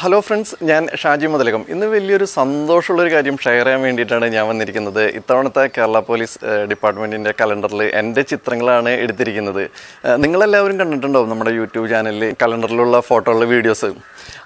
Hello friends ഞാൻ ഷാജി മുതലകം. ഇന്ന് വലിയൊരു സന്തോഷമുള്ളൊരു കാര്യം ഷെയർ ചെയ്യാൻ വേണ്ടിയിട്ടാണ് ഞാൻ വന്നിരിക്കുന്നത്. ഇത്തവണത്തെ കേരള പോലീസ് ഡിപ്പാർട്ട്മെന്റിന്റെ കലണ്ടറിൽ എന്റെ ചിത്രങ്ങളാണ് എടുത്തിരിക്കുന്നത്. നിങ്ങളെല്ലാവരും കണ്ടിട്ടുണ്ടാവും നമ്മുടെ യൂട്യൂബ് ചാനലിൽ കലണ്ടറിലുള്ള ഫോട്ടോയുള്ള വീഡിയോസ്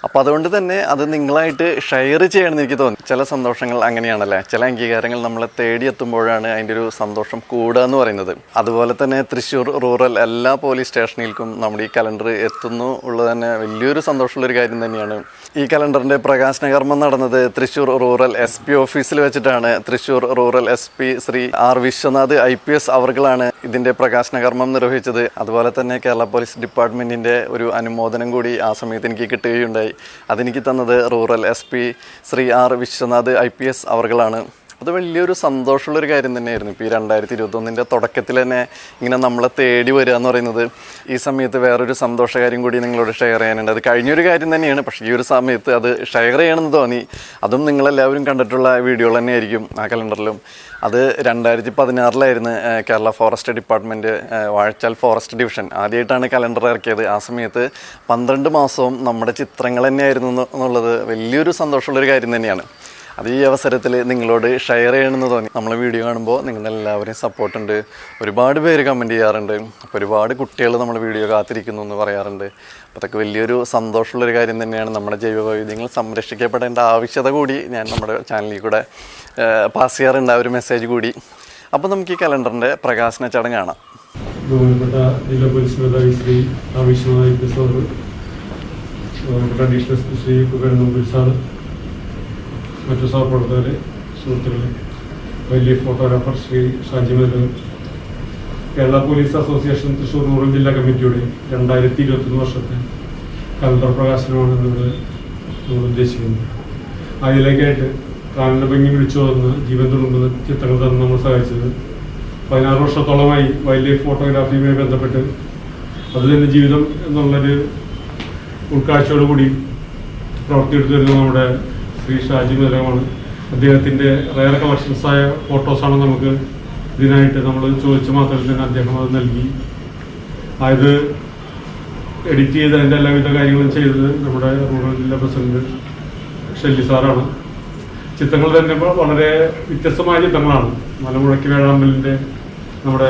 അപ്പോൾ അതുകൊണ്ട് തന്നെ അത് നിങ്ങളായിട്ട് ഷെയർ ചെയ്യണമെന്ന് എനിക്ക് തോന്നി ചില സന്തോഷങ്ങൾ അങ്ങനെയാണല്ലേ? ചില അംഗീകാരങ്ങൾ നമ്മളെ തേടിയെത്തുമ്പോഴാണ് അതിന്റെ ഒരു സന്തോഷം കൂടുക എന്ന് പറയുന്നത്. അതുപോലെ തന്നെ തൃശ്ശൂർ റൂറൽ എല്ലാ പോലീസ് സ്റ്റേഷനിലേക്കും നമ്മുടെ ഈ കലണ്ടർ എത്തുന്നു ഉള്ളത് തന്നെ വലിയൊരു സന്തോഷമുള്ളൊരു കാര്യം തന്നെയാണ്. ഈ കലണ്ടറിന്റെ പ്രകാശന കർമ്മം നടന്നത് തൃശ്ശൂർ റൂറൽ എസ് പി ഓഫീസിൽ വെച്ചിട്ടാണ്. Thrissur rural S P Shri R Viswanath I P S അവർകളാണ് ഇതിന്റെ പ്രകാശന കർമ്മം നിർവഹിച്ചത്. അതുപോലെ തന്നെ കേരള പോലീസ് ഡിപ്പാർട്ട്മെന്റിന്റെ ഒരു അനുമോദനം കൂടി ആ സമയത്ത് എനിക്ക് കിട്ടുകയുണ്ടായി. അതെനിക്ക് തന്നത് rural S Shri R Viswanath I P S അവർകളാണ് അത് വലിയൊരു സന്തോഷമുള്ളൊരു കാര്യം തന്നെയായിരുന്നു. ഇപ്പോൾ ഈ രണ്ടായിരത്തി ഇരുപത്തൊന്നിന്റെ തുടക്കത്തിൽ തന്നെ ഇങ്ങനെ നമ്മളെ തേടി വരിക എന്ന് പറയുന്നത് ഈ സമയത്ത് വേറൊരു സന്തോഷകാര്യം കൂടി നിങ്ങളോട് ഷെയർ ചെയ്യാനുണ്ട്. അത് കഴിഞ്ഞൊരു കാര്യം തന്നെയാണ്. പക്ഷേ ഈ ഒരു സമയത്ത് അത് ഷെയർ ചെയ്യണമെന്ന് തോന്നി. അതും നിങ്ങളെല്ലാവരും കണ്ടിട്ടുള്ള വീഡിയോകൾ തന്നെയായിരിക്കും ആ കലണ്ടറിലും. അത് രണ്ടായിരത്തി പതിനാറിലായിരുന്നു Kerala forest department Vazhachal forest division ആദ്യമായിട്ടാണ് കലണ്ടർ ഇറക്കിയത്. ആ സമയത്ത് പന്ത്രണ്ട് മാസവും നമ്മുടെ ചിത്രങ്ങൾ തന്നെയായിരുന്നു എന്ന് എന്നുള്ളത് വലിയൊരു സന്തോഷമുള്ളൊരു കാര്യം തന്നെയാണ്. അത് ഈ അവസരത്തിൽ നിങ്ങളോട് ഷെയർ ചെയ്യണമെന്ന് തോന്നി. നമ്മളെ വീഡിയോ കാണുമ്പോൾ നിങ്ങളെല്ലാവരും സപ്പോർട്ടുണ്ട് ഒരുപാട് പേര് കമന്റ് ചെയ്യാറുണ്ട്. അപ്പോൾ ഒരുപാട് കുട്ടികൾ നമ്മുടെ വീഡിയോ കാത്തിരിക്കുന്നു എന്ന് പറയാറുണ്ട്. അപ്പോൾ അതൊക്കെ വലിയൊരു സന്തോഷമുള്ളൊരു കാര്യം തന്നെയാണ്. നമ്മുടെ ജൈവ വൈവിധ്യങ്ങൾ സംരക്ഷിക്കപ്പെടേണ്ട ആവശ്യകത കൂടി ഞാൻ നമ്മുടെ ചാനലിൽ കൂടെ പാസ് ചെയ്യാറുണ്ട് ആ ഒരു മെസ്സേജ് കൂടി. അപ്പോൾ നമുക്ക് ഈ കലണ്ടറിന്റെ പ്രകാശന ചടങ്ങ് കാണാം. ബഹുമാനപ്പെട്ട ജില്ലാ പോലീസ് മേധാവി ശ്രീ ആവശ്യമായ സാറ് ബഹുമാനപ്പെട്ട അഡീഷണൽ ശ്രീ കുകരനമ്പൂർ സാർ മറ്റു സഹപ്രവർത്തകരെ സുഹൃത്തുക്കളെ വലിയ photographer Shri Shaji Menon Kerala police association Thrissur rural ജില്ലാ കമ്മിറ്റിയുടെ രണ്ടായിരത്തി ഇരുപത്തൊന്ന് വർഷത്തെ കലണ്ടർ പ്രകാശനമാണ് ഇവിടെ ഉദ്ദേശിക്കുന്നത്. അതിലേക്കായിട്ട് കാലിന്റെ ഭംഗി വിളിച്ചു വന്ന് ജീവൻ തുളുമ്പുന്ന ചിത്രങ്ങൾ തന്നെ നമ്മൾ സഹായിച്ചത്. പതിനാറ് വർഷത്തോളമായി വൈൽഡ് ലൈഫ് ഫോട്ടോഗ്രാഫിയുമായി ബന്ധപ്പെട്ട് അത് തന്നെ ജീവിതം എന്നുള്ളൊരു ഉൾക്കാഴ്ചയോടുകൂടി പ്രവർത്തിയെടുത്തു വരുന്ന നമ്മുടെ ശ്രീ ഷാജി മേലമാണ് അദ്ദേഹത്തിന്റെ റയർ കളക്ഷൻസായ ഫോട്ടോസാണ് നമുക്ക് ഇതിനായിട്ട് നമ്മൾ ചോദിച്ച മാത്രം തന്നെ അദ്ദേഹം അത് നൽകി. അത് എഡിറ്റ് ചെയ്ത് അതിന്റെ എല്ലാവിധ കാര്യങ്ങളും ചെയ്തത് നമ്മുടെ റൂറൽ ജില്ലാ പ്രസിഡന്റ് ഷെല്ലി സാറാണ്. ചിത്രങ്ങൾ തന്നെ വളരെ വ്യത്യസ്തമായ ചിത്രങ്ങളാണ്. മലമുഴക്കി വേഴാമ്പലിന്റെ നമ്മുടെ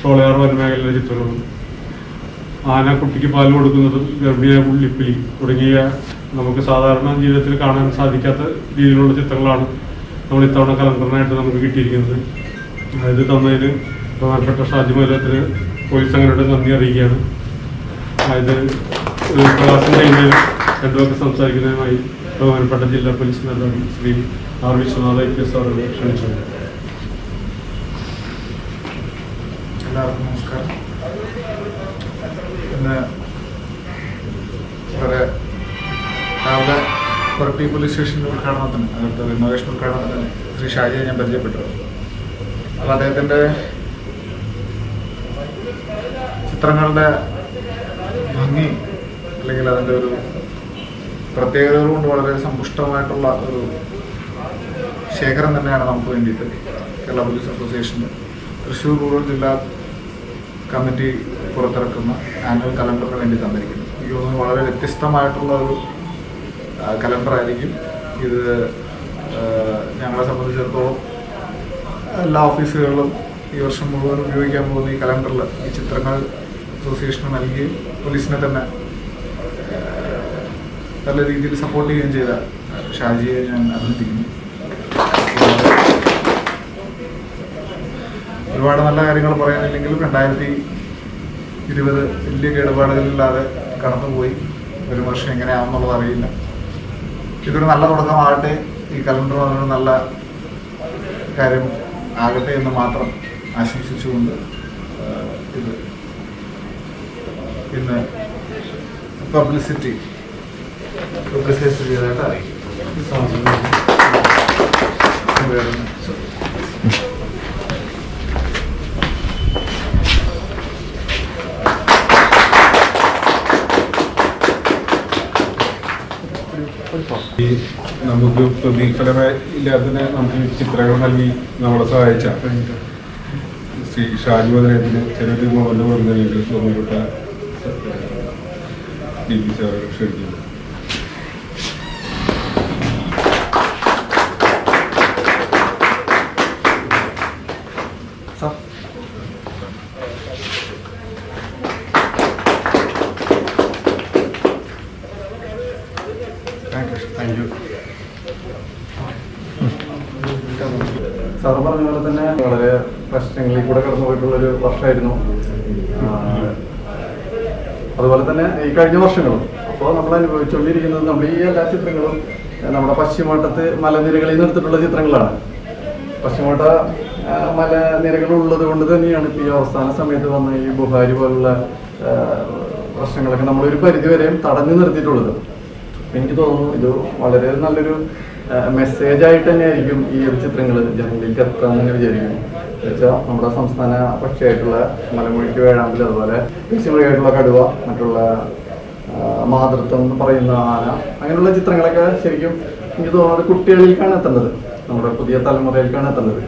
ഷോളയാർ വനമേഖലയിലെ ചിത്രങ്ങളും ആന കുട്ടിക്ക് പാൽ കൊടുക്കുന്നത് ഗർഭിണിയായ പുള്ളിപ്പിലി തുടങ്ങിയ നമുക്ക് സാധാരണ ജീവിതത്തിൽ കാണാൻ സാധിക്കാത്ത രീതിയിലുള്ള ചിത്രങ്ങളാണ് നമ്മൾ ഇത്തവണ കലണ്ടറിനായിട്ട് നമുക്ക് കിട്ടിയിരിക്കുന്നത്. ഇത് തന്നതിന് പ്രധാനപ്പെട്ട ഷാജി മൈലത്തിന് പോലീസ് സംഘടനയുടെ നന്ദി അറിയിക്കുകയാണ്. അതായത് ഒരു പ്രകാശം ചെയ്യുന്നതിന് രണ്ടുപേർക്ക് സംസാരിക്കുന്നതിനുമായി ബഹുമാനപ്പെട്ട ജില്ലാ പോലീസ് മേധാവി Shri R Viswanath I P S അവരെ ക്ഷണിച്ചു. എല്ലാവർക്കും നമസ്കാരം. ഇന്ന് വളരെ രാവിലെ പുറട്ടി പോലീസ് സ്റ്റേഷന്റെ ഉദ്ഘാടനത്തിന് അവിടുത്തെ റിനോവേഷൻ ഉദ്ഘാടനത്തിന് ശ്രീ ഷാജിയെ ഞാൻ പരിചയപ്പെട്ടു. അപ്പോൾ അദ്ദേഹത്തിന്റെ ചിത്രങ്ങളുടെ ഭംഗി അല്ലെങ്കിൽ അതിന്റെ ഒരു പ്രത്യേകതകൾ കൊണ്ട് വളരെ സമ്പുഷ്ടമായിട്ടുള്ള ഒരു ശേഖരം തന്നെയാണ് നമുക്ക് വേണ്ടിയിട്ട് കേരള പോലീസ് അസോസിയേഷന്റെ തൃശ്ശൂർ റൂറൽ ജില്ലാ കമ്മിറ്റി പുറത്തിറക്കുന്ന ആനുവൽ കലണ്ടറിന് വേണ്ടി തന്നിരിക്കുന്നു. എനിക്ക് തോന്നുന്നു വളരെ വ്യത്യസ്തമായിട്ടുള്ള ഒരു കലണ്ടറായിരിക്കും ഇത് ഞങ്ങളെ സംബന്ധിച്ചിടത്തോളം എല്ലാ ഓഫീസുകളിലും ഈ വർഷം മുഴുവൻ ഉപയോഗിക്കാൻ പോകുന്ന ഈ കലണ്ടറിൽ ഈ ചിത്രങ്ങൾ അസോസിയേഷന് നൽകുകയും പോലീസിനെ തന്നെ നല്ല രീതിയിൽ സപ്പോർട്ട് ചെയ്യുകയും ചെയ്ത ഷാജിയെ ഞാൻ അഭിനന്ദിക്കുന്നു. ഒരുപാട് നല്ല കാര്യങ്ങൾ പറയാനില്ലെങ്കിലും രണ്ടായിരത്തി ഇരുപത് വലിയ കേടുപാടുകളില്ലാതെ കടന്നുപോയി. ഒരു വർഷം എങ്ങനെയാണെന്നുള്ളത് അറിയില്ല. ഇതൊരു നല്ല തുടക്കമാകട്ടെ. ഈ കലണ്ടർ വന്നൊരു നല്ല കാര്യം ആകട്ടെ എന്ന് മാത്രം ആശംസിച്ചുകൊണ്ട് ഇത് ഇന്ന് പബ്ലിസിറ്റി പബ്ലിസൈസ് ചെയ്തതായിട്ട് അറിയിക്കും വേറെ ഈ നമുക്ക് പ്രതിഫലമായി ഇല്ലാത്തതിന് നമുക്ക് ചിത്രങ്ങൾ നൽകി നമ്മളെ സഹായിച്ച ശ്രീ ഷാജി മദനത്തിന് ചെറിയൊരു മോഹൻ കൊടുക്കുന്നതിന് ബഹുമാനപ്പെട്ട ടി പി സാറ് ക്ഷണിക്കുന്നു സാറ് പറഞ്ഞ പോലെ തന്നെ വളരെ പ്രശ്നങ്ങളിൽ കൂടെ കടന്നു പോയിട്ടുള്ളൊരു വർഷമായിരുന്നു ആ, അതുപോലെ തന്നെ ഈ കഴിഞ്ഞ വർഷങ്ങളും. അപ്പോൾ നമ്മൾ അനുഭവിച്ചുകൊണ്ടിരിക്കുന്നത് നമ്മൾ ഈ എല്ലാ ചിത്രങ്ങളും നമ്മുടെ പശ്ചിമഘട്ടത്ത് മലനിരകളിൽ നിന്ന് എടുത്തിട്ടുള്ള ചിത്രങ്ങളാണ്. പശ്ചിമഘട്ട മലനിരകൾ ഉള്ളത് കൊണ്ട് തന്നെയാണ് ഇപ്പോൾ ഈ അവസാന സമയത്ത് വന്ന ഈ ബുഹാരി പോലുള്ള പ്രശ്നങ്ങളൊക്കെ നമ്മളൊരു പരിധിവരെയും തടഞ്ഞു നിർത്തിയിട്ടുള്ളത്. എനിക്ക് തോന്നുന്നു ഇത് വളരെ നല്ലൊരു മെസ്സേജായിട്ട് തന്നെയായിരിക്കും ഈ ഒരു ചിത്രങ്ങൾ ജനങ്ങളിലേക്ക് എത്താമെന്ന് വിചാരിക്കുന്നു. എന്നുവെച്ചാൽ നമ്മുടെ സംസ്ഥാന പക്ഷിയായിട്ടുള്ള മലമുഴിക്ക് വേഴാമ്പിൽ അതുപോലെ കൃഷിമൃഗമായിട്ടുള്ള കടുവ മറ്റുള്ള മാതൃത്വം എന്ന് പറയുന്ന ആന അങ്ങനെയുള്ള ചിത്രങ്ങളൊക്കെ ശരിക്കും എനിക്ക് തോന്നുന്നത് കുട്ടികളിലേക്കാണ് എത്തേണ്ടത്. നമ്മുടെ പുതിയ തലമുറയിലേക്കാണ് എത്തേണ്ടത്.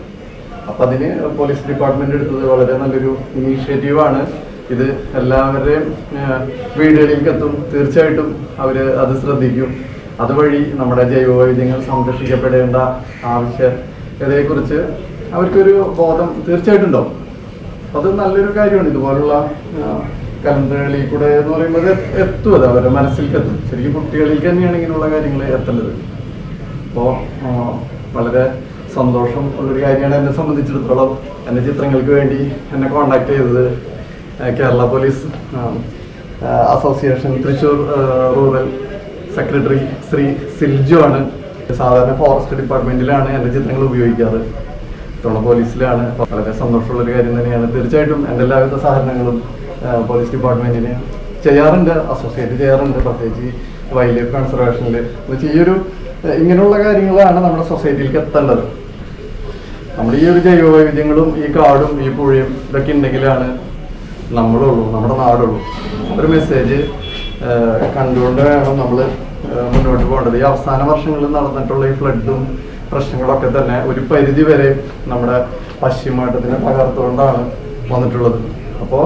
അപ്പം അതിന് പോലീസ് ഡിപ്പാർട്ട്മെന്റ് എടുത്തത് വളരെ നല്ലൊരു ഇനീഷ്യേറ്റീവാണ് ഇത് എല്ലാവരുടെയും വീടുകളിലേക്ക് എത്തും. തീർച്ചയായിട്ടും അവർ അത് ശ്രദ്ധിക്കും. അതുവഴി നമ്മുടെ ജൈവവൈവിധ്യങ്ങൾ സംരക്ഷിക്കപ്പെടേണ്ട ആവശ്യം ആവശ്യകതയെക്കുറിച്ച് അവർക്കൊരു ബോധം തീർച്ചയായിട്ടും ഉണ്ടാവും. അത് നല്ലൊരു കാര്യമാണ്. ഇതുപോലുള്ള കലണ്ടറുകളിൽ കൂടെ എന്ന് പറയുമ്പോൾ എത്തും അത് അവരുടെ മനസ്സിലേക്ക് എത്തും. ശരിക്കും കുട്ടികളിലേക്ക് തന്നെയാണ് ഇങ്ങനെയുള്ള കാര്യങ്ങൾ എത്തുന്നത് അപ്പോൾ വളരെ സന്തോഷം ഉള്ളൊരു കാര്യമാണ് എന്നെ സംബന്ധിച്ചിടത്തോളം എന്റെ ചിത്രങ്ങൾക്ക് വേണ്ടി എന്നെ കോണ്ടാക്ട് ചെയ്തത് Kerala police association Thrissur rural secretary Shri Silju ആണ്. സാധാരണ ഫോറസ്റ്റ് ഡിപ്പാർട്ട്മെന്റിലാണ് എന്റെ ചിത്രങ്ങൾ ഉപയോഗിക്കാറ്. ഇത്തവണ പോലീസിലാണ്. വളരെ സന്തോഷമുള്ള ഒരു കാര്യം തന്നെയാണ്. തീർച്ചയായിട്ടും എന്റെ എല്ലാവിധ സഹകരണങ്ങളും പോലീസ് ഡിപ്പാർട്ട്മെന്റിന് ചെയ്യാറുണ്ട് അസോസിയേറ്റ് ചെയ്യാറുണ്ട്. പ്രത്യേകിച്ച് വൈൽഡ് ലൈഫ് കൺസർവേഷനിൽ എന്നുവെച്ചാൽ ഈ ഒരു ഇങ്ങനെയുള്ള കാര്യങ്ങളാണ് നമ്മുടെ സൊസൈറ്റിയിലേക്ക് എത്തേണ്ടത്. നമ്മൾ ഈ ഒരു ജൈവ വൈവിധ്യങ്ങളും ഈ കാടും ഈ പുഴയും ഇതൊക്കെ ഉണ്ടെങ്കിലാണ് നമ്മളുള്ളൂ നമ്മുടെ നാടുള്ളൂ. ഒരു മെസ്സേജ് കണ്ടുകൊണ്ട് വേണം നമ്മൾ മുന്നോട്ട് പോകേണ്ടത്. ഈ അവസാന വർഷങ്ങളിൽ നടന്നിട്ടുള്ള ഈ ഫ്ലഡും പ്രശ്നങ്ങളൊക്കെ തന്നെ ഒരു പരിധി വരെ നമ്മുടെ പശ്ചിമഘട്ടത്തിനെ തകർത്തുകൊണ്ടാണ് വന്നിട്ടുള്ളത്. അപ്പോൾ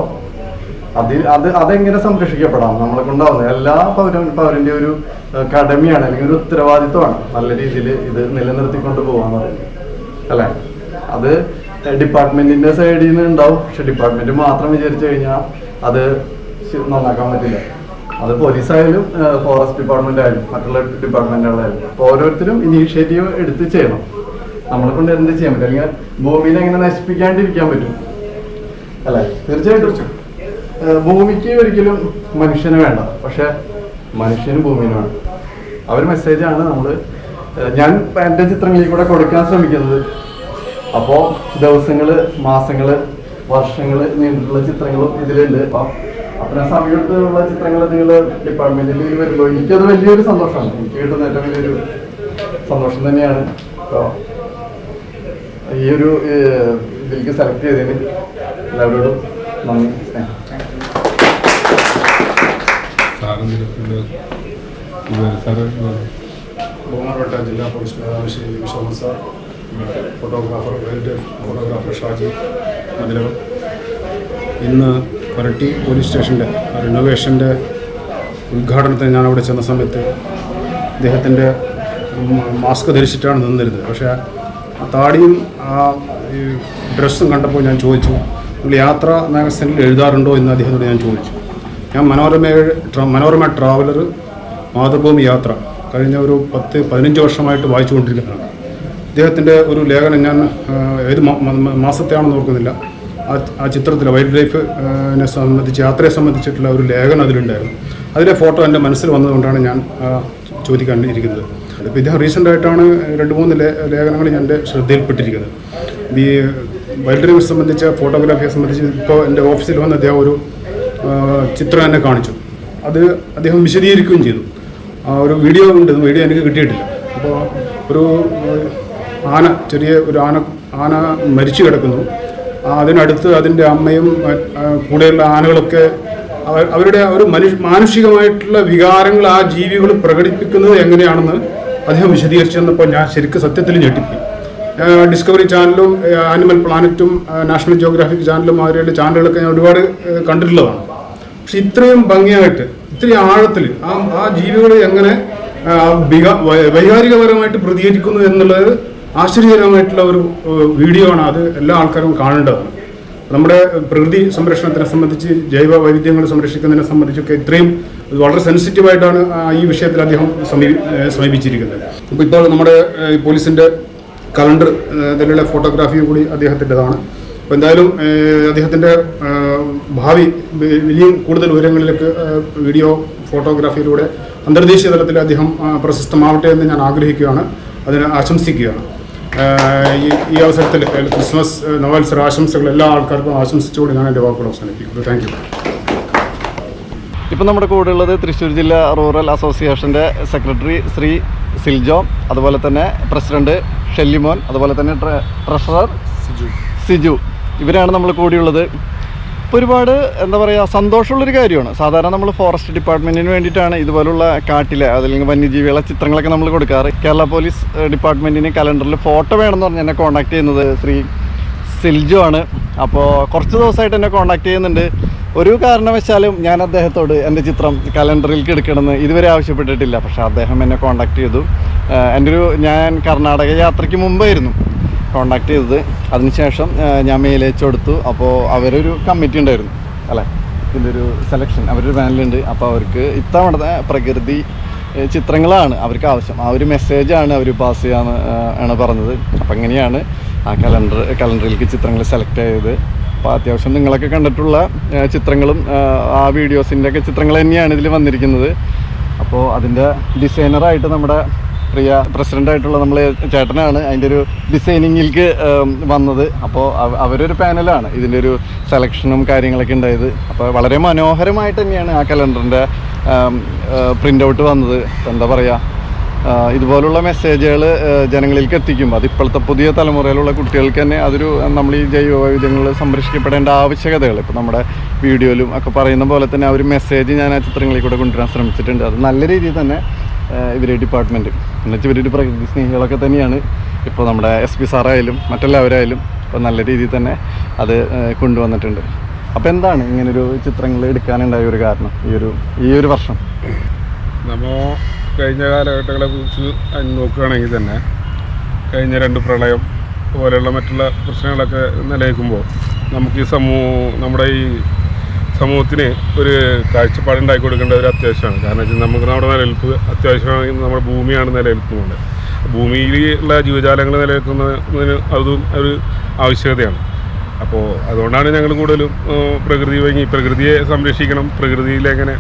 അതിൽ അത് അതെങ്ങനെ സംരക്ഷിക്കപ്പെടാം? നമ്മളെ കൊണ്ടാവുന്നത് എല്ലാ പൗരൻ പൗരന്റെ ഒരു കടമയാണ് അല്ലെങ്കിൽ ഒരു ഉത്തരവാദിത്വമാണ് നല്ല രീതിയിൽ ഇത് നിലനിർത്തിക്കൊണ്ട് പോകാന്ന് പറയുന്നത്. അല്ലേ? അത് ഡിപ്പാർട്ട്മെന്റിന്റെ സൈഡിൽ നിന്ന് ഉണ്ടാവും. പക്ഷെ ഡിപ്പാർട്ട്മെന്റ് മാത്രം വിചാരിച്ചു കഴിഞ്ഞാൽ അത് നന്നാക്കാൻ പറ്റില്ല. അത് പോലീസായാലും ഫോറസ്റ്റ് ഡിപ്പാർട്ട്മെന്റ് ആയാലും മറ്റുള്ള ഡിപ്പാർട്ട്മെന്റുകളായാലും അപ്പൊ ഓരോരുത്തരും ഇനീഷ്യേറ്റീവ് എടുത്ത് ചെയ്യണം. നമ്മളെ കൊണ്ട് എന്ത് ചെയ്യാൻ പറ്റും? അല്ലെങ്കിൽ ഭൂമിയിൽ എങ്ങനെ നശിപ്പിക്കാണ്ടിരിക്കാൻ പറ്റും? അല്ലേ? തീർച്ചയായിട്ടും ഭൂമിക്ക് ഒരിക്കലും മനുഷ്യന് വേണ്ട. പക്ഷെ മനുഷ്യന് ഭൂമിന് വേണം. ആ ഒരു മെസ്സേജാണ് നമ്മൾ ഞാൻ എന്റെ ചിത്രങ്ങളിൽ കൂടെ കൊടുക്കാൻ ശ്രമിക്കുന്നത്. അപ്പോൾ ദിവസങ്ങൾ മാസങ്ങൾ വർഷങ്ങൾ നീണ്ടിട്ടുള്ള ചിത്രങ്ങളും ഇതിലുണ്ട്. അപ്പം അത്രയും സമയത്തുള്ള ചിത്രങ്ങൾ നിങ്ങൾ ഡിപ്പാർട്ട്മെന്റിൽ വരുമ്പോൾ എനിക്കത് വലിയൊരു സന്തോഷമാണ്. എനിക്ക് കിട്ടുന്ന ഏറ്റവും വലിയൊരു സന്തോഷം തന്നെയാണ്. അപ്പോൾ ഈ ഒരു ഇതിലേക്ക് സെലക്ട് ചെയ്തതിന് എല്ലാവരോടും നന്ദി. ബഹുമാനപ്പെട്ട ജില്ലാ പോലീസ് മേധാവി Shri Viswanath sir photographer photographer Shaji Mathilakam ഇന്ന് കൊരട്ടി പോലീസ് സ്റ്റേഷന്റെ റിനോവേഷന്റെ ഉദ്ഘാടനത്തിന് ഞാൻ അവിടെ ചെന്ന സമയത്ത് അദ്ദേഹത്തിന്റെ മാസ്ക് ധരിച്ചിട്ടാണ് നിന്നിരുന്നത്. പക്ഷേ ആ താടിയും ആ ഡ്രസ്സും കണ്ടപ്പോൾ ഞാൻ ചോദിച്ചു നിങ്ങൾ യാത്ര മാഗസിനിൽ എഴുതാറുണ്ടോ? എന്ന് അദ്ദേഹത്തോട് ഞാൻ ചോദിച്ചു. ഞാൻ മനോരമ മനോരമ ട്രാവലർ മാതൃഭൂമി യാത്ര കഴിഞ്ഞ ഒരു പത്ത് പതിനഞ്ച് വർഷമായിട്ട് വായിച്ചുകൊണ്ടിരിക്കുന്നതാണ്. അദ്ദേഹത്തിന്റെ ഒരു ലേഖനം ഞാൻ ഏത് മാസത്തെയാണെന്ന് ഓർക്കുന്നില്ല. ആ ചിത്രത്തിൽ വൈൽഡ് ലൈഫിനെ സംബന്ധിച്ച് യാത്രയെ സംബന്ധിച്ചിട്ടുള്ള ഒരു ലേഖനം അതിലുണ്ടായിരുന്നു. അതിലെ ഫോട്ടോ എന്റെ മനസ്സിൽ വന്നതുകൊണ്ടാണ് ഞാൻ ചോദിക്കാൻ ഇരിക്കുന്നത് ഇപ്പോൾ ഇദ്ദേഹം റീസെന്റായിട്ടാണ് രണ്ട് മൂന്ന് ലേഖനങ്ങൾ ഞാൻ എന്റെ ശ്രദ്ധയിൽപ്പെട്ടിരിക്കുന്നത്. ഈ വൈൽഡ് ലൈഫ് സംബന്ധിച്ച ഫോട്ടോഗ്രാഫിയെ സംബന്ധിച്ച് ഇപ്പോൾ എന്റെ ഓഫീസിൽ വന്ന് അദ്ദേഹം ഒരു ചിത്രം എന്നെ കാണിച്ചു. അത് അദ്ദേഹം വിശദീകരിക്കുകയും ചെയ്തു. ഒരു വീഡിയോ ഉണ്ട് വീഡിയോ എനിക്ക് കിട്ടിയിട്ടില്ല. അപ്പോൾ ഒരു ആന ചെറിയ ഒരു ആന ആന മരിച്ചു കിടക്കുന്നു. അതിനടുത്ത് അതിന്റെ അമ്മയും കൂടെയുള്ള ആനകളൊക്കെ അവ- അവരുടെ ഒരു മനുഷ്യ മാനുഷികമായിട്ടുള്ള വികാരങ്ങൾ ആ ജീവികൾ പ്രകടിപ്പിക്കുന്നത് എങ്ങനെയാണെന്ന് അദ്ദേഹം വിശദീകരിച്ചു തന്നപ്പോൾ ഞാൻ ശരിക്കും സത്യത്തിൽ ഞെട്ടിപ്പോയി. ഏഹ് ഡിസ്കവറി ചാനലും ആനിമൽ പ്ലാനറ്റും നാഷണൽ ജിയോഗ്രാഫിക് ചാനലും അവരുടെ ചാനലുകളൊക്കെ ഞാൻ ഒരുപാട് കണ്ടിട്ടുള്ളതാണ്. പക്ഷെ ഇത്രയും ഭംഗിയായിട്ട് ഇത്രയും ആഴത്തിൽ ആ ആ ജീവികൾ എങ്ങനെ വൈകാരികപരമായിട്ട് പ്രതികരിക്കുന്നു എന്നുള്ളത് ആശ്ചര്യകരമായിട്ടുള്ള ഒരു വീഡിയോ ആണ് അത് എല്ലാ ആൾക്കാരും കാണേണ്ടതാണ് നമ്മുടെ പ്രകൃതി സംരക്ഷണത്തിനെ സംബന്ധിച്ച് ജൈവ വൈവിധ്യങ്ങൾ സംരക്ഷിക്കുന്നതിനെ സംബന്ധിച്ചൊക്കെ ഇത്രയും വളരെ സെൻസിറ്റീവായിട്ടാണ് ഈ വിഷയത്തിൽ അദ്ദേഹം സമീപിച്ചിരിക്കുന്നത്. അപ്പോൾ ഇപ്പോൾ നമ്മുടെ പോലീസിന്റെ കലണ്ടർ ഇതിലുള്ള ഫോട്ടോഗ്രാഫി കൂടി അദ്ദേഹത്തിന്റെതാണ്. അപ്പോൾ എന്തായാലും അദ്ദേഹത്തിന്റെ ഭാവി വലിയ കൂടുതൽ ഉയരങ്ങളിലേക്ക് വീഡിയോ ഫോട്ടോഗ്രാഫിയിലൂടെ അന്തർദേശീയ തലത്തിൽ അദ്ദേഹം പ്രശസ്തമാവട്ടെ എന്ന് ഞാൻ ആഗ്രഹിക്കുകയാണ്. അതിനെ ആശംസിക്കുകയാണ്. ഈ അവസരത്തിൽ ക്രിസ്മസ് നവത്സര ആശംസകൾ എല്ലാ ആൾക്കാർക്കും ആശംസിച്ചുകൊണ്ട് ഞാൻ എന്റെ വാക്കുകൾ അവസാനിപ്പിക്കുന്നു. താങ്ക് യു ഇപ്പം നമ്മുടെ കൂടെ ഉള്ളത് തൃശ്ശൂർ ജില്ല റൂറൽ അസോസിയേഷന്റെ സെക്രട്ടറി ശ്രീ സിൽജോ അതുപോലെ തന്നെ പ്രസിഡന്റ് ഷെല്ലിമോൻ അതുപോലെ തന്നെ ട്രഷറർ സിജു. സിജു. ഇവരാണ് നമ്മൾ കൂടിയുള്ളത്. ഒരുപാട് എന്താ പറയുക സന്തോഷമുള്ളൊരു കാര്യമാണ്. സാധാരണ നമ്മൾ ഫോറസ്റ്റ് ഡിപ്പാർട്ട്മെന്റിന് വേണ്ടിയിട്ടാണ് ഇതുപോലുള്ള കാട്ടിലെ അതല്ലെങ്കിൽ വന്യജീവികളെ ചിത്രങ്ങളൊക്കെ നമ്മൾ കൊടുക്കാറ്. കേരള പോലീസ് ഡിപ്പാർട്ട്മെന്റിന് കലണ്ടറിൽ ഫോട്ടോ വേണമെന്ന് പറഞ്ഞ് എന്നെ കോൺടാക്ട് ചെയ്യുന്നത് ശ്രീ സിൽജു ആണ്. അപ്പോൾ കുറച്ച് ദിവസമായിട്ട് എന്നെ കോൺടാക്ട് ചെയ്യുന്നുണ്ട്. ഒരു കാരണവശാലും ഞാൻ അദ്ദേഹത്തോട് എന്റെ ചിത്രം കലണ്ടറിൽ എടുക്കണമെന്ന് ഇതുവരെ ആവശ്യപ്പെട്ടിട്ടില്ല. പക്ഷേ അദ്ദേഹം എന്നെ കോൺടാക്ട് ചെയ്തു. എന്റെ ഒരു ഞാൻ കർണാടക യാത്രയ്ക്ക് മുമ്പായിരുന്നു. കോൺടാക്ട് ചെയ്തത്. അതിനുശേഷം ഞാൻ മെയിൽ അയച്ചു കൊടുത്തു. അപ്പോൾ അവരൊരു കമ്മിറ്റി ഉണ്ടായിരുന്നു അല്ലേ? ഇതിന്റെ ഒരു സെലക്ഷൻ അവരൊരു പാനലുണ്ട് അപ്പോൾ അവർക്ക് ഇത്തവണത്തെ പ്രകൃതി ചിത്രങ്ങളാണ് അവർക്ക് ആവശ്യം. ആ ഒരു മെസ്സേജാണ് അവർ പാസ് ചെയ്യാന്ന് ആണ് പറഞ്ഞത്. അപ്പം അങ്ങനെയാണ് ആ കലണ്ടർ കലണ്ടറിലേക്ക് ചിത്രങ്ങൾ സെലക്ട് ചെയ്തത് അപ്പോൾ അത്യാവശ്യം നിങ്ങളൊക്കെ കണ്ടിട്ടുള്ള ചിത്രങ്ങളും ആ വീഡിയോസിന്റെ ഒക്കെ ചിത്രങ്ങൾ തന്നെയാണ് ഇതിൽ വന്നിരിക്കുന്നത്. അപ്പോൾ അതിന്റെ ഡിസൈനറായിട്ട് നമ്മുടെ പ്രിയ പ്രസിഡന്റായിട്ടുള്ള നമ്മൾ ചേട്ടനാണ്. അതിന്റെ ഒരു ഡിസൈനിങ്ങിലേക്ക് വന്നത്. അപ്പോൾ അവ- അവരൊരു പാനലാണ്. ഇതിന്റെ ഒരു സെലക്ഷനും കാര്യങ്ങളൊക്കെ ഉണ്ടായത്. അപ്പോൾ വളരെ മനോഹരമായിട്ട് തന്നെയാണ് ആ കലണ്ടറിന്റെ പ്രിന്റ് ഔട്ട് വന്നത്. എന്താ പറയുക ഇതുപോലുള്ള മെസ്സേജുകൾ ജനങ്ങളിലേക്ക് എത്തിക്കും. അത് ഇപ്പോഴത്തെ പുതിയ തലമുറയിലുള്ള കുട്ടികൾക്ക് തന്നെ അതൊരു നമ്മൾ ഈ ജൈവ വൈവിധ്യങ്ങൾ സംരക്ഷിക്കപ്പെടേണ്ട ആവശ്യകതകൾ ഇപ്പോൾ നമ്മുടെ വീഡിയോയിലും ഒക്കെ പറയുന്ന പോലെ തന്നെ ആ ഒരു മെസ്സേജ് ഞാൻ ആ ചിത്രങ്ങളിൽ കൂടെ കൊണ്ടുവരാൻ ശ്രമിച്ചിട്ടുണ്ട്. അത് നല്ല രീതിയിൽ തന്നെ ഇവർ ഡിപ്പാർട്ട്മെന്റ് എന്നുവെച്ചാൽ ഇവരൊരു പ്രകൃതി സ്നേഹികളൊക്കെ തന്നെയാണ്. ഇപ്പോൾ നമ്മുടെ എസ് പി സാറായാലും മറ്റെല്ലാവരായാലും ഇപ്പോൾ നല്ല രീതിയിൽ തന്നെ അത് കൊണ്ടുവന്നിട്ടുണ്ട്. അപ്പോൾ എന്താണ് ഇങ്ങനൊരു ചിത്രങ്ങൾ എടുക്കാനുണ്ടായ ഒരു കാരണം ഈ ഒരു ഈ ഒരു വർഷം? നമ്മൾ കഴിഞ്ഞ കാലഘട്ടങ്ങളെ കുറിച്ച് നോക്കുകയാണെങ്കിൽ തന്നെ കഴിഞ്ഞ രണ്ട് പ്രളയം പോലെയുള്ള മറ്റുള്ള പ്രശ്നങ്ങളൊക്കെ നിലനിൽക്കുമ്പോൾ നമുക്ക് ഈ സമൂഹം നമ്മുടെ ഈ സമൂഹത്തിന് ഒരു കാഴ്ചപ്പാടുണ്ടാക്കി കൊടുക്കേണ്ട ഒരു അത്യാവശ്യമാണ്. കാരണം വെച്ചാൽ നമുക്ക് നമ്മുടെ നിലനിൽപ്പ് അത്യാവശ്യമാണെങ്കിൽ നമ്മുടെ ഭൂമിയാണ് നിലനിൽക്കുന്നത്. ഭൂമിയിലുള്ള ജീവജാലങ്ങൾ നിലനിൽക്കുന്നതിന് അതും ഒരു ആവശ്യകതയാണ്. അപ്പോൾ അതുകൊണ്ടാണ് ഞങ്ങൾ കൂടുതലും പ്രകൃതി വഴി പ്രകൃതിയെ സംരക്ഷിക്കണം പ്രകൃതിയിലെങ്ങനെ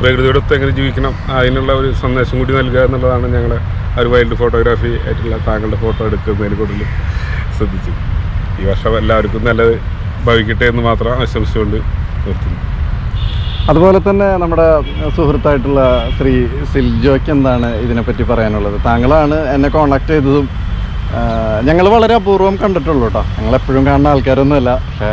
പ്രകൃതിയോടൊത്ത് എങ്ങനെ ജീവിക്കണം അതിനുള്ള ഒരു സന്ദേശം കൂടി നൽകുക എന്നുള്ളതാണ് ഞങ്ങൾ ഒരു വൈൽഡ് ഫോട്ടോഗ്രാഫി ആയിട്ടുള്ള താങ്കളുടെ ഫോട്ടോ എടുക്കുന്നതിന് കൂടുതൽ ശ്രദ്ധിച്ചു ഈ വർഷം എല്ലാവർക്കും നല്ലത്. ഭവിക്കട്ടെ എന്ന് മാത്രം ആശംസിച്ചുകൊണ്ട് അതുപോലെ തന്നെ നമ്മുടെ സുഹൃത്തായിട്ടുള്ള ശ്രീ സിൽജോയ്ക്ക് എന്താണ് ഇതിനെപ്പറ്റി പറയാനുള്ളത്? താങ്കളാണ് എന്നെ കോണ്ടാക്ട് ചെയ്തതും ഞങ്ങൾ വളരെ അപൂർവം കണ്ടിട്ടുള്ളൂ കേട്ടോ ഞങ്ങൾ എപ്പോഴും കാണുന്ന ആൾക്കാരൊന്നുമല്ല. പക്ഷേ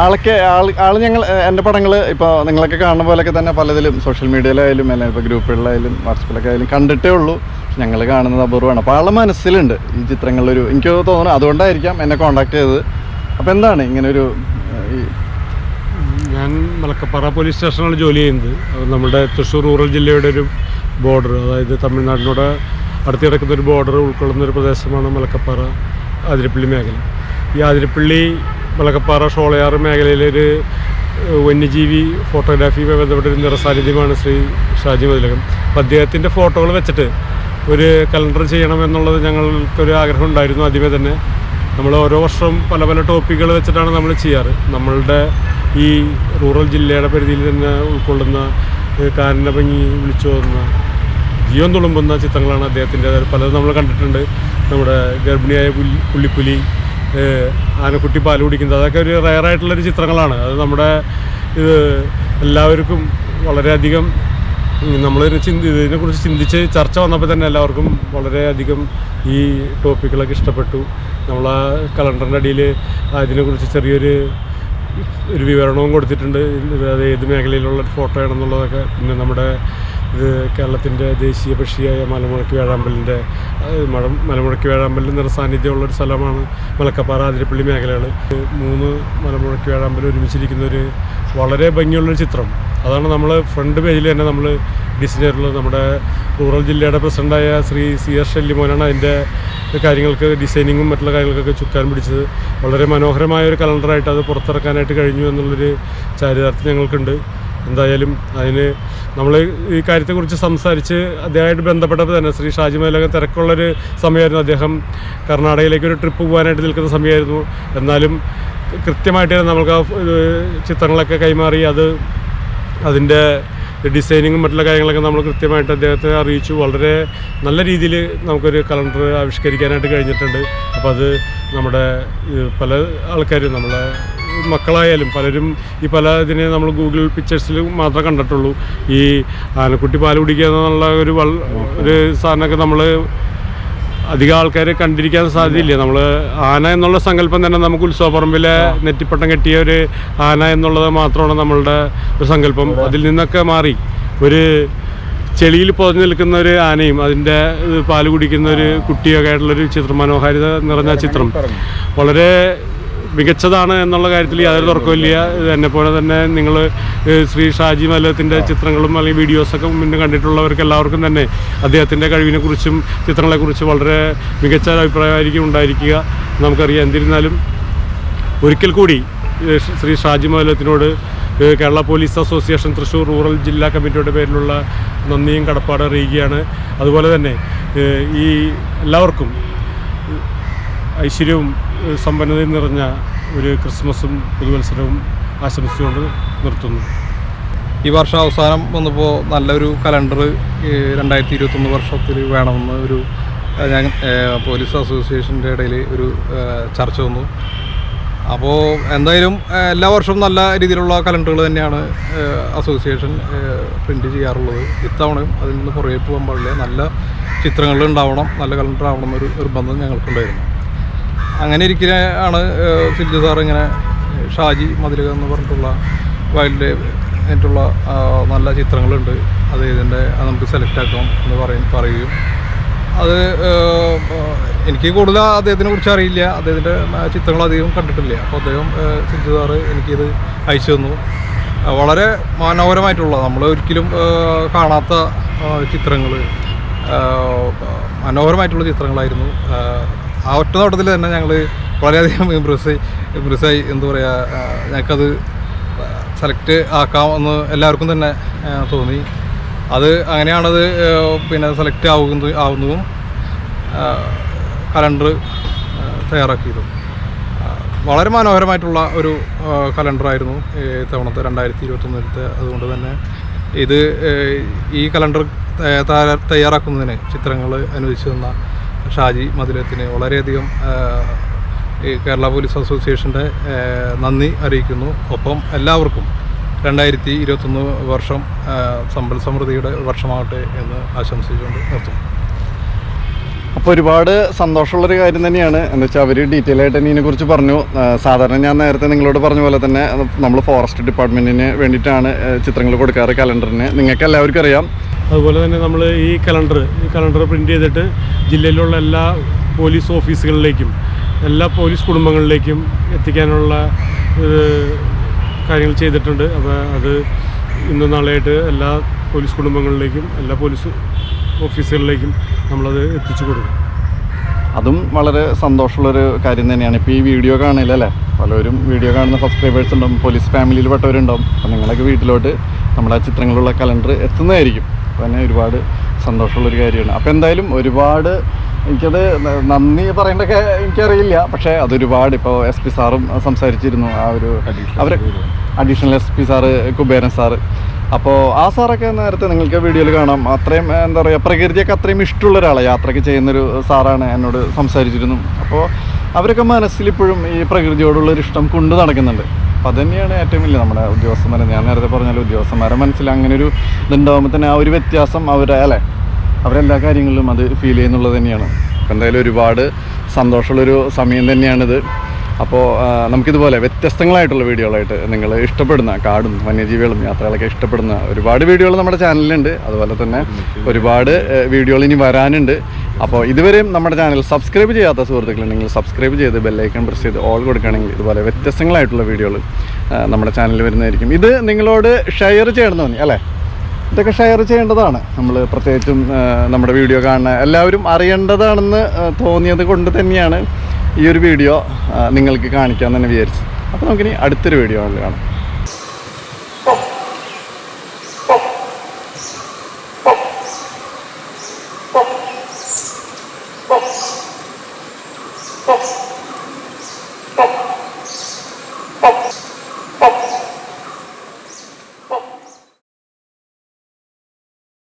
ആളൊക്കെ ആൾ ആൾ ഞങ്ങൾ എന്റെ പടങ്ങൾ ഇപ്പോൾ നിങ്ങളൊക്കെ കാണുന്ന പോലെയൊക്കെ തന്നെ പലതിലും സോഷ്യൽ മീഡിയയിലായാലും അല്ലെങ്കിൽ ഇപ്പോൾ ഗ്രൂപ്പുകളിലായാലും വാട്സപ്പിലൊക്കെ ആയാലും കണ്ടിട്ടേ ഉള്ളൂ. ഞങ്ങൾ കാണുന്നത് അപൂർവമാണ്. അപ്പോൾ ആളുടെ മനസ്സിലുണ്ട് ഈ ചിത്രങ്ങളിലൊരു എനിക്ക് തോന്നുന്നു അതുകൊണ്ടായിരിക്കാം എന്നെ കോണ്ടാക്ട് ചെയ്തത്. അപ്പോൾ എന്താണ് ഇങ്ങനൊരു ഒരു ഞാൻ മലക്കപ്പാറ പോലീസ് സ്റ്റേഷനാണ് ജോലി ചെയ്യുന്നത്. നമ്മുടെ തൃശ്ശൂർ റൂറൽ ജില്ലയുടെ ഒരു ബോർഡർ അതായത് തമിഴ്നാടിനോട് അടുത്ത് കിടക്കുന്ന ഒരു ബോർഡർ ഉൾക്കൊള്ളുന്ന ഒരു പ്രദേശമാണ് മലക്കപ്പാറ ആതിരപ്പള്ളി മേഖല. ഈ ആതിരപ്പള്ളി മലക്കപ്പാറ ഷോളയാറ് മേഖലയിലൊരു വന്യജീവി ഫോട്ടോഗ്രാഫിയുമായി ബന്ധപ്പെട്ട ഒരു നിറസാന്നിധ്യമാണ് ശ്രീ ഷാജി മതിലകം. അപ്പം അദ്ദേഹത്തിന്റെ ഫോട്ടോകൾ വെച്ചിട്ട് ഒരു കലണ്ടർ ചെയ്യണമെന്നുള്ളത് ഞങ്ങൾക്കൊരു ആഗ്രഹം ഉണ്ടായിരുന്നു ആദ്യമേ തന്നെ. നമ്മൾ ഓരോ വർഷവും പല പല ടോപ്പിക്കുകൾ വെച്ചിട്ടാണ് നമ്മൾ ചെയ്യാറ്. നമ്മളുടെ ഈ റൂറൽ ജില്ലയുടെ പരിധിയിൽ തന്നെ ഉൾക്കൊള്ളുന്ന കാരന്റെ കാനന ഭംഗി വിളിച്ചു വന്ന ജീവൻ തുളുമ്പുന്ന ചിത്രങ്ങളാണ് അദ്ദേഹത്തിന്റെ. പലതും നമ്മൾ കണ്ടിട്ടുണ്ട്. നമ്മുടെ ഗർഭിണിയായ പുലി പുള്ളിപ്പുലി ആനക്കുട്ടി പാൽ കുടിക്കുന്നത്. അതൊക്കെ ഒരു റയറായിട്ടുള്ളൊരു ചിത്രങ്ങളാണ്. അത് നമ്മുടെ ഇത് എല്ലാവർക്കും വളരെയധികം നമ്മൾ ചിന്തി ഇതിനെക്കുറിച്ച് ചിന്തിച്ച് ചർച്ച വന്നപ്പോൾ തന്നെ എല്ലാവർക്കും വളരെയധികം ഈ ടോപ്പിക്കുകളൊക്കെ ഇഷ്ടപ്പെട്ടു. നമ്മൾ ആ കലണ്ടറിന്റെ അടിയിൽ അതിനെക്കുറിച്ച് ചെറിയൊരു ഒരു വിവരണവും കൊടുത്തിട്ടുണ്ട്. അത് ഏത് മേഖലയിലുള്ള ഒരു ഫോട്ടോ ആണെന്നുള്ളതൊക്കെ പിന്നെ നമ്മുടെ ഇത് കേരളത്തിന്റെ ദേശീയ പക്ഷിയായ മലമുഴക്കി വേഴാമ്പലിന്റെ മഴ മലമുഴക്കി വേഴാമ്പലിന്റെ നിറസാന്നിധ്യമുള്ള ഒരു സ്ഥലമാണ് മലക്കപ്പാറ അതിരപ്പള്ളി മേഖലകൾ മൂന്ന് മലമുഴക്കി വേഴാമ്പൽ ഒരുമിച്ചിരിക്കുന്ന ഒരു വളരെ ഭംഗിയുള്ളൊരു ചിത്രം. അതാണ് നമ്മൾ ഫ്രണ്ട് പേജിൽ തന്നെ നമ്മൾ ഡിസൈൻ ചെയ്തിട്ടുള്ളത്. നമ്മുടെ റൂറൽ ജില്ലയുടെ പ്രസിഡന്റായ ശ്രീ സി എസ് ഷെല്ലിമോനാണ് അതിന്റെ കാര്യങ്ങൾക്ക് ഡിസൈനിങ്ങും മറ്റുള്ള കാര്യങ്ങൾക്കൊക്കെ ചുക്കാൻ പിടിച്ചത്. വളരെ മനോഹരമായ ഒരു കലണ്ടറായിട്ട് അത് പുറത്തിറക്കാനായിട്ട് കഴിഞ്ഞു എന്നുള്ളൊരു ചാരിതാർത്ഥ്യം ഞങ്ങൾക്കുണ്ട്. എന്തായാലും അതിന് നമ്മൾ ഈ കാര്യത്തെക്കുറിച്ച് സംസാരിച്ച് അദ്ദേഹമായിട്ട് ബന്ധപ്പെട്ടപ്പോൾ തന്നെ ശ്രീ ഷാജി മലക തിരക്കുള്ളൊരു സമയമായിരുന്നു അദ്ദേഹം കർണാടകയിലേക്ക് ഒരു ട്രിപ്പ് പോകാനായിട്ട് നിൽക്കുന്ന സമയമായിരുന്നു. എന്നാലും കൃത്യമായിട്ട് നമുക്ക് ആ ചിത്രങ്ങളൊക്കെ കൈമാറി അത് അതിന്റെ ഡിസൈനിങ്ങും മറ്റുള്ള കാര്യങ്ങളൊക്കെ നമ്മൾ കൃത്യമായിട്ട് അദ്ദേഹത്തെ അറിയിച്ചു. വളരെ നല്ല രീതിയിൽ നമുക്കൊരു കലണ്ടർ ആവിഷ്കരിക്കാനായിട്ട് കഴിഞ്ഞിട്ടുണ്ട്. അപ്പോൾ അത് നമ്മുടെ പല ആൾക്കാരും നമ്മളെ മക്കളായാലും പലരും ഈ പല ഇതിനെ നമ്മൾ ഗൂഗിൾ പിക്ചേഴ്സിൽ മാത്രമേ കണ്ടിട്ടുള്ളൂ. ഈ ആനക്കുട്ടി പാൽ കുടിക്കുക എന്നുള്ള ഒരു വൾ ഒരു സാധനമൊക്കെ നമ്മൾ അധികം ആൾക്കാരെ കണ്ടിരിക്കാൻ സാധ്യതയില്ല. നമ്മൾ ആന എന്നുള്ള സങ്കല്പം തന്നെ നമുക്ക് ഉത്സവപ്പറമ്പിലെ നെറ്റിപ്പട്ടം കെട്ടിയ ഒരു ആന എന്നുള്ളത് മാത്രമാണ് നമ്മളുടെ ഒരു സങ്കല്പം. അതിൽ നിന്നൊക്കെ മാറി ഒരു ചെളിയിൽ പുതഞ്ഞു നിൽക്കുന്ന ഒരു ആനയും അതിന്റെ പാൽ കുടിക്കുന്ന ഒരു കുട്ടിയൊക്കെ ആയിട്ടുള്ളൊരു ചിത്രം മനോഹാരിത നിറഞ്ഞ ചിത്രം. വളരെ മികച്ചതാണ് എന്നുള്ള കാര്യത്തിൽ യാതൊരു തർക്കമില്ല എന്നെ പോലെ തന്നെ നിങ്ങൾ ശ്രീ ഷാജി മല്ലത്തിന്റെ ചിത്രങ്ങളും അല്ലെങ്കിൽ വീഡിയോസൊക്കെ മുന്നേ കണ്ടിട്ടുള്ളവർക്ക് എല്ലാവർക്കും തന്നെ അദ്ദേഹത്തിന്റെ കഴിവിനെക്കുറിച്ചും ചിത്രങ്ങളെക്കുറിച്ച് വളരെ മികച്ച അഭിപ്രായമായിരിക്കും ഉണ്ടായിരിക്കുക. നമുക്കറിയാം. എന്നിരുന്നാലും ഒരിക്കൽ കൂടി Shri- Shaji മല്ലത്തിനോട് Kerala police association Thrissur rural ജില്ലാ കമ്മിറ്റിയുടെ പേരിലുള്ള നന്ദിയും കടപ്പാട് അറിയിക്കുകയാണ്. അതുപോലെ തന്നെ ഈ എല്ലാവർക്കും ഐശ്വര്യവും സമ്പന്നതയും നിറഞ്ഞ ഒരു ക്രിസ്മസും പുതുവത്സരവും ആശംസിച്ചുകൊണ്ട് നിർത്തുന്നു. ഈ വർഷം അവസാനം വന്നപ്പോൾ നല്ലൊരു കലണ്ടർ രണ്ടായിരത്തി ഇരുപത്തൊന്ന് വർഷത്തിൽ വേണമെന്ന് ഒരു ഞാൻ പോലീസ് അസോസിയേഷന്റെ ഇടയിൽ ഒരു ചർച്ച വന്നു. അപ്പോൾ എന്തായാലും എല്ലാ വർഷവും നല്ല രീതിയിലുള്ള കലണ്ടറുകൾ തന്നെയാണ് അസോസിയേഷൻ പ്രിന്റ് ചെയ്യാറുള്ളത്. ഇത്തവണയും അതിൽ നിന്ന് പുറകെ പോകാൻ പാടില്ല. നല്ല ചിത്രങ്ങൾ ഉണ്ടാവണം നല്ല കലണ്ടർ ആവണം എന്നൊരു നിർബന്ധം ഞങ്ങൾക്കുണ്ടായിരുന്നു. അങ്ങനെ ഇരിക്കലാണ് ഏഹ്, സാർ ഇങ്ങനെ ഷാജി മതിലക എന്ന് പറഞ്ഞിട്ടുള്ള വൈൽഡ് ആയിട്ടുള്ള ആ, നല്ല ചിത്രങ്ങളുണ്ട്. അത് ഇതിന്റെ നമുക്ക് സെലക്ട് ആക്കാം എന്ന് പറയും പറയുകയും. അത് എനിക്ക് കൂടുതൽ അദ്ദേഹത്തിനെ കുറിച്ച് അറിയില്ല. അദ്ദേഹത്തിന്റെ ചിത്രങ്ങൾ അധികം കണ്ടിട്ടില്ല. അപ്പോൾ അദ്ദേഹം സിജു സാർ എനിക്കിത് അയച്ചു തന്നു. വളരെ മനോഹരമായിട്ടുള്ള നമ്മൾ ഒരിക്കലും കാണാത്ത ചിത്രങ്ങൾ മനോഹരമായിട്ടുള്ള ചിത്രങ്ങളായിരുന്നു. ആ, ഒറ്റ നോട്ടത്തിൽ തന്നെ ഞങ്ങൾ വളരെയധികം ഇമ്പ്രസ് ഇമ്പ്രസ്സായി എന്താ പറയുക ഞങ്ങൾക്കത് സെലക്ട് ആക്കാമെന്ന് എല്ലാവർക്കും തന്നെ തോന്നി. അത് അങ്ങനെയാണത് പിന്നെ സെലക്ട് ആവുന്നത് ആവുന്നതും കലണ്ടർ തയ്യാറാക്കിയതും. വളരെ മനോഹരമായിട്ടുള്ള ഒരു കലണ്ടറായിരുന്നു തവണത്തെ രണ്ടായിരത്തി ഇരുപത്തൊന്നിലത്തെ അതുകൊണ്ട് തന്നെ ഇത് ഈ കലണ്ടർ തയ്യാ- തയ്യാ- തയ്യാറാക്കുന്നതിന് ചിത്രങ്ങൾ അനുവദിച്ചു തന്ന ഷാജി മതിലത്തിന് വളരെയധികം ഈ കേരള പോലീസ് അസോസിയേഷന്റെ നന്ദി അറിയിക്കുന്നു. ഒപ്പം എല്ലാവർക്കും രണ്ടായിരത്തി ഇരുപത്തൊന്ന് വർഷം സമ്പൽ സമൃദ്ധിയുടെ വർഷമാകട്ടെ എന്ന് ആശംസിച്ചുകൊണ്ട് നിർത്തുന്നു. അപ്പോൾ ഒരുപാട് സന്തോഷമുള്ളൊരു കാര്യം തന്നെയാണ്. എന്ന് വെച്ചാൽ അവർ ഡീറ്റെയിൽ ആയിട്ട് തന്നെ ഇതിനെക്കുറിച്ച് പറഞ്ഞു. സാധാരണ ഞാൻ നേരത്തെ നിങ്ങളോട് പറഞ്ഞ പോലെ തന്നെ നമ്മൾ ഫോറസ്റ്റ് ഡിപ്പാർട്ട്മെന്റിന് വേണ്ടിയിട്ടാണ് ചിത്രങ്ങൾ കൊടുക്കാറ് കലണ്ടറിന്. നിങ്ങൾക്ക് എല്ലാവർക്കും അറിയാം. അതുപോലെ തന്നെ നമ്മൾ ഈ കലണ്ടർ ഈ കലണ്ടർ പ്രിന്റ് ചെയ്തിട്ട് ജില്ലയിലുള്ള എല്ലാ പോലീസ് ഓഫീസുകളിലേക്കും എല്ലാ പോലീസ് കുടുംബങ്ങളിലേക്കും എത്തിക്കാനുള്ള കാര്യങ്ങൾ ചെയ്തിട്ടുണ്ട്. അപ്പോൾ അത് ഇന്നും നാളെയായിട്ട് എല്ലാ പോലീസ് കുടുംബങ്ങളിലേക്കും എല്ലാ പോലീസ് ഓഫീസുകളിലേക്കും നമ്മളത് എത്തിച്ചു കൊടുക്കും. അതും വളരെ സന്തോഷമുള്ളൊരു കാര്യം തന്നെയാണ്. ഇപ്പോൾ ഈ വീഡിയോ കാണില്ലല്ലേ പലരും വീഡിയോ കാണുന്ന സബ്സ്ക്രൈബേഴ്സ് ഉണ്ടാവും പോലീസ് ഫാമിലിയിൽ പെട്ടവരുണ്ടാവും അപ്പോൾ നിങ്ങളൊക്കെ വീട്ടിലോട്ട് നമ്മുടെ ആ ചിത്രങ്ങളുള്ള കലണ്ടർ എത്തുന്നതായിരിക്കും. അപ്പോൾ തന്നെ ഒരുപാട് സന്തോഷമുള്ളൊരു കാര്യമാണ്. അപ്പോൾ എന്തായാലും ഒരുപാട് എനിക്കത് നന്ദി പറയേണ്ടൊക്കെ എനിക്കറിയില്ല. പക്ഷേ അതൊരുപാട് ഇപ്പോൾ എസ് പി സാറും സംസാരിച്ചിരുന്നു. ആ ഒരു അവർ additional S P sir Kuberan sir അപ്പോൾ ആ സാറൊക്കെ നേരത്തെ നിങ്ങൾക്ക് വീഡിയോയിൽ കാണാം. അത്രയും എന്താ പറയുക പ്രകൃതിയൊക്കെ അത്രയും ഇഷ്ടമുള്ള ഒരാളാണ് യാത്രയ്ക്ക് ചെയ്യുന്നൊരു സാറാണ് എന്നോട് സംസാരിച്ചിരുന്നു. അപ്പോൾ അവരൊക്കെ മനസ്സിൽ ഇപ്പോഴും ഈ പ്രകൃതിയോടുള്ളൊരു ഇഷ്ടം കൊണ്ട് നടക്കുന്നുണ്ട്. അപ്പോൾ അതുതന്നെയാണ് ഏറ്റവും വലിയ നമ്മുടെ ഉദ്യോഗസ്ഥന്മാരെ. ഞാൻ നേരത്തെ പറഞ്ഞാൽ ഉദ്യോഗസ്ഥന്മാരെ മനസ്സിൽ അങ്ങനെ ഒരു ഇതുണ്ടാകുമ്പോൾ തന്നെ ആ ഒരു വ്യത്യാസം അവരെ അല്ലേ? അവരെല്ലാ കാര്യങ്ങളിലും അത് ഫീൽ ചെയ്യുന്നുള്ളത് തന്നെയാണ്. എന്തായാലും ഒരുപാട് സന്തോഷമുള്ളൊരു സമയം തന്നെയാണിത്. അപ്പോൾ നമുക്കിതുപോലെ വ്യത്യസ്തങ്ങളായിട്ടുള്ള വീഡിയോകളായിട്ട് നിങ്ങൾ ഇഷ്ടപ്പെടുന്ന കാടും വന്യജീവികളും യാത്രകളൊക്കെ ഇഷ്ടപ്പെടുന്ന ഒരുപാട് വീഡിയോകൾ നമ്മുടെ ചാനലിലുണ്ട്. അതുപോലെ തന്നെ ഒരുപാട് വീഡിയോകൾ ഇനി വരാനുണ്ട്. അപ്പോൾ ഇതുവരെയും നമ്മുടെ ചാനൽ സബ്സ്ക്രൈബ് ചെയ്യാത്ത സുഹൃത്തുക്കളുണ്ടെങ്കിൽ സബ്സ്ക്രൈബ് ചെയ്ത് ബെല്ലൈക്കൺ പ്രസ് ചെയ്ത് ഓൾ കൊടുക്കുകയാണെങ്കിൽ ഇതുപോലെ വ്യത്യസ്തങ്ങളായിട്ടുള്ള വീഡിയോകൾ നമ്മുടെ ചാനലിൽ വരുന്നതായിരിക്കും. ഇത് നിങ്ങളോട് ഷെയർ ചെയ്യണം തോന്നി അല്ലേ? ഇതൊക്കെ ഷെയർ ചെയ്യേണ്ടതാണ്. നമ്മൾ പ്രത്യേകിച്ചും നമ്മുടെ വീഡിയോ കാണുന്ന എല്ലാവരും അറിയേണ്ടതാണെന്ന് തോന്നിയത് കൊണ്ട് തന്നെയാണ്. ഈ ഒരു വീഡിയോ നിങ്ങൾക്ക് കാണിക്കാൻ തന്നെ വിചാരിച്ചു. അപ്പോൾ നമുക്കിനി അടുത്തൊരു വീഡിയോ കാണാം.